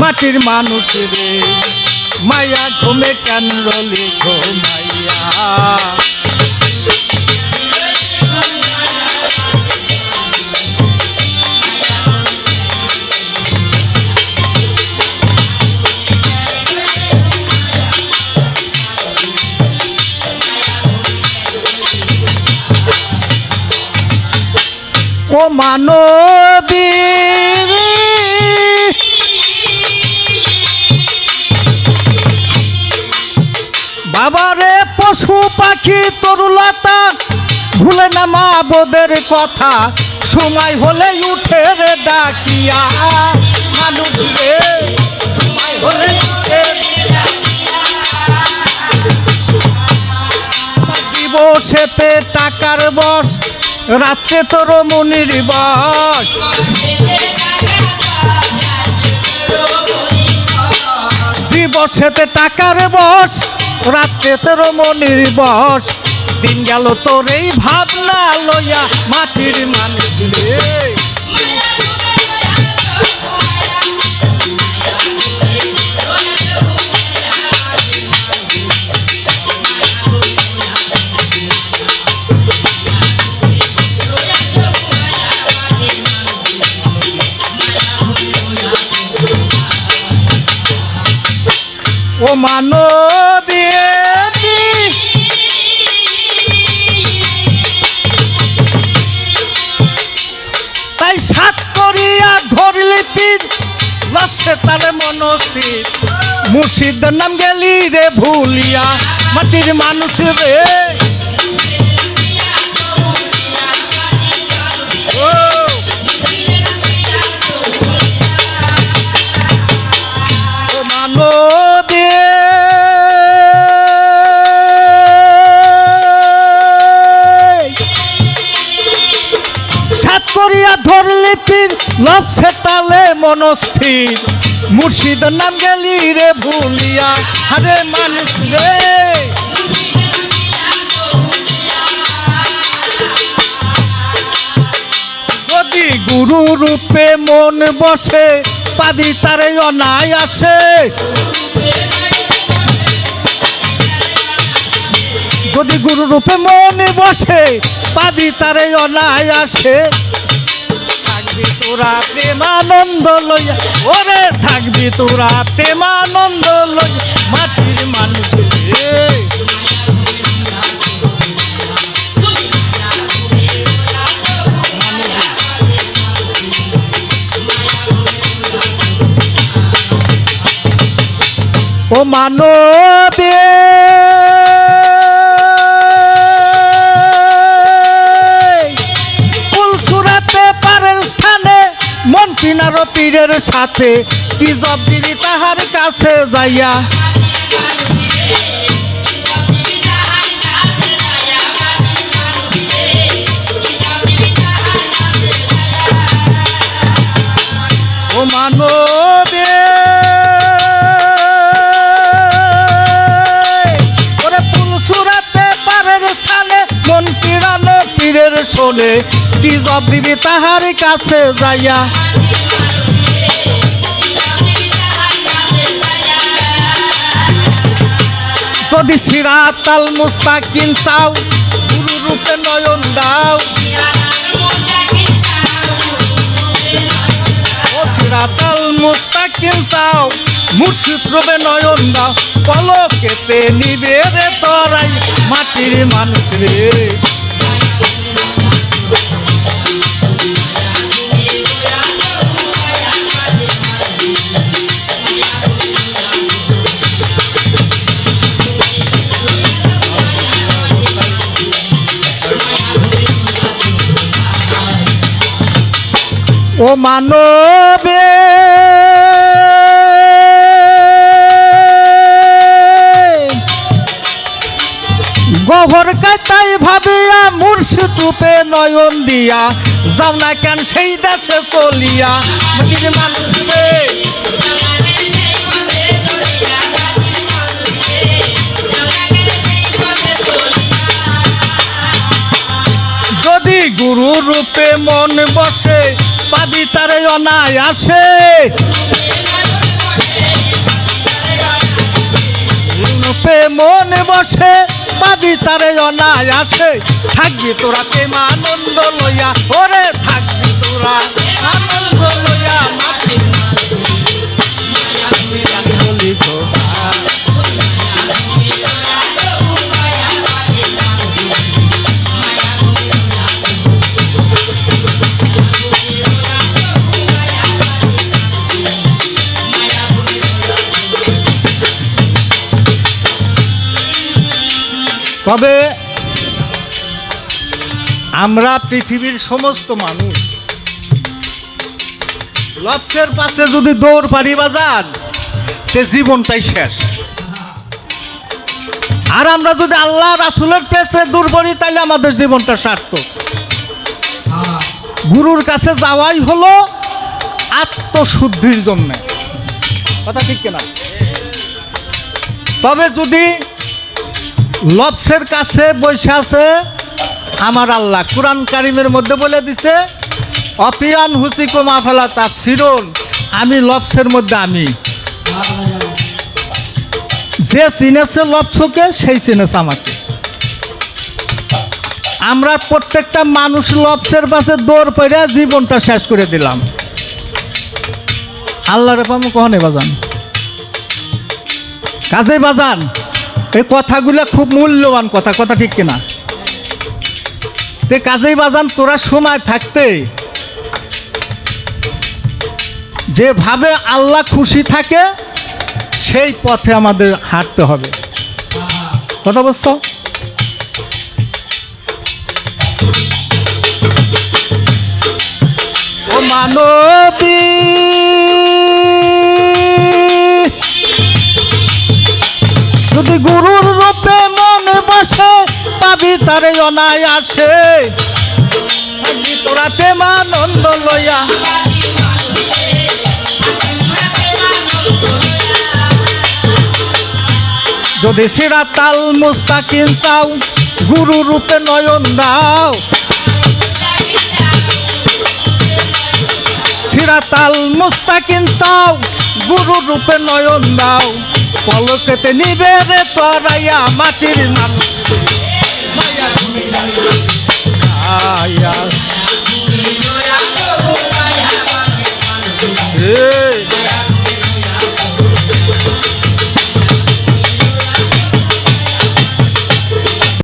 মাটির মানুষ রে। মায়া ঘুমে কেন রলি ঘুমাইয়া ও মানবী পাখি তরুলতা ভুলে না মা বোদের কথা। সময় হলে উঠে রে ডাকিয়া। মানুষ রে, সময় হলে উঠে দিবসেতে টাকার বস রাত্রে তোর মনির বস দিবসেতে টাকার বস রাত্রে তোর মনির বস। দিন গেল তোর এই ভাবনা লইয়া মাটির মানে ও মানবী। তাই সাত করিয়া ধরলি তীর লক্ষ্যে তারে মনস্থির। মুর্শিদ নাম গেলি রে ভুলিয়া, মাটির মানুষ রে। লক্ষ্যে তালে মনস্থির। মুর্শিদের নাম গেলি রে ভুলিয়া। আরে মানুষ রে। যদি গুরু রূপে মন বসে, পাবি তারে অনায় আসে যদি গুরু রূপে মনে বসে, পাবি তারে অনায় আসে তোরা প্রেমানন্দ লইয়া ওরে থাকবি তোরা প্রেমানন্দ লইয়া মাটির মানুষ ও মানবে কিনার পীরের সাথে, কি জব দিবি তাহার কাছে যাইয়া? ও মানবে। ওরে ফুলসুরাতে পারের স্থানে মন কিরানো পীরের শোনে কি জব দিবি তাহার কাছে যাইয়া? যদি সিরাতাল মুস্তাকিন চাও গুরু রূপে নয়ন দাও। ও সিরাতাল মুস্তাকিন চাও, মুর্শিদ রূপে নয়ন দাও। পলকেতে নিবে রে তরাই মাটির মানুষ রে। ও মানবে। গহর কাতাই ভাবিয়া মুর্শিদ রূপে নয়ন দিয়া। যাও না কেন সেই দেশে মাটির যদি গুরু রূপে মন বসে পাদি তারে অনায় আসে রূপে মন বসে পাবি তারে অনায় আসে থাকবি তোরা প্রেমানন্দ লইয়া, ওরে তবে আমরা পৃথিবীর সমস্ত মানুষ লক্ষ্যের পাশে যদি দৌড় পারি বাজার তে জীবনটাই শেষ। আর আমরা যদি আল্লাহ রাসুলের পেছে দূর করি তাহলে আমাদের জীবনটা সার্থক। গুরুর কাছে যাওয়াই হলো আত্মশুদ্ধির জন্য। কথা ঠিক কিনা? তবে যদি লফসের কাছে বসে আছে আমার আল্লাহ। কোরআন কারিমের মধ্যে বলে দিছে অপিয়ান হুসিকো ফেলা তার ফিরুন আমি লফসের মধ্যে আমি। যে চিনেছে লফসকে, সেই চিনেছে আমাকে। আমরা প্রত্যেকটা মানুষ লফসের পাশে দৌড় পেরে জীবনটা শেষ করে দিলাম। আল্লাহর পামু কখনে বাজান। কাজে বাজান। এই কথাগুলো খুব মূল্যবান কথা কথা ঠিক কিনা? তে কাজেই বাজান, তোরা সময় থাকতে যেভাবে আল্লাহ খুশি থাকে, সেই পথে আমাদের হাঁটতে হবে। কথা বলছো? ও পাবি তারে অনায়াসে থাকবি তোরা প্রেমানন্দ লইয়া যদি সিরা তাল মুস্তাকিন চাও, গুরু রূপে নয়ন দাও। সিরা তাল মুস্তাকিন চাও, গুরু রূপে নয়ন দাও। পলকেতে নিবে রে তরাইয়া মাটির মায়া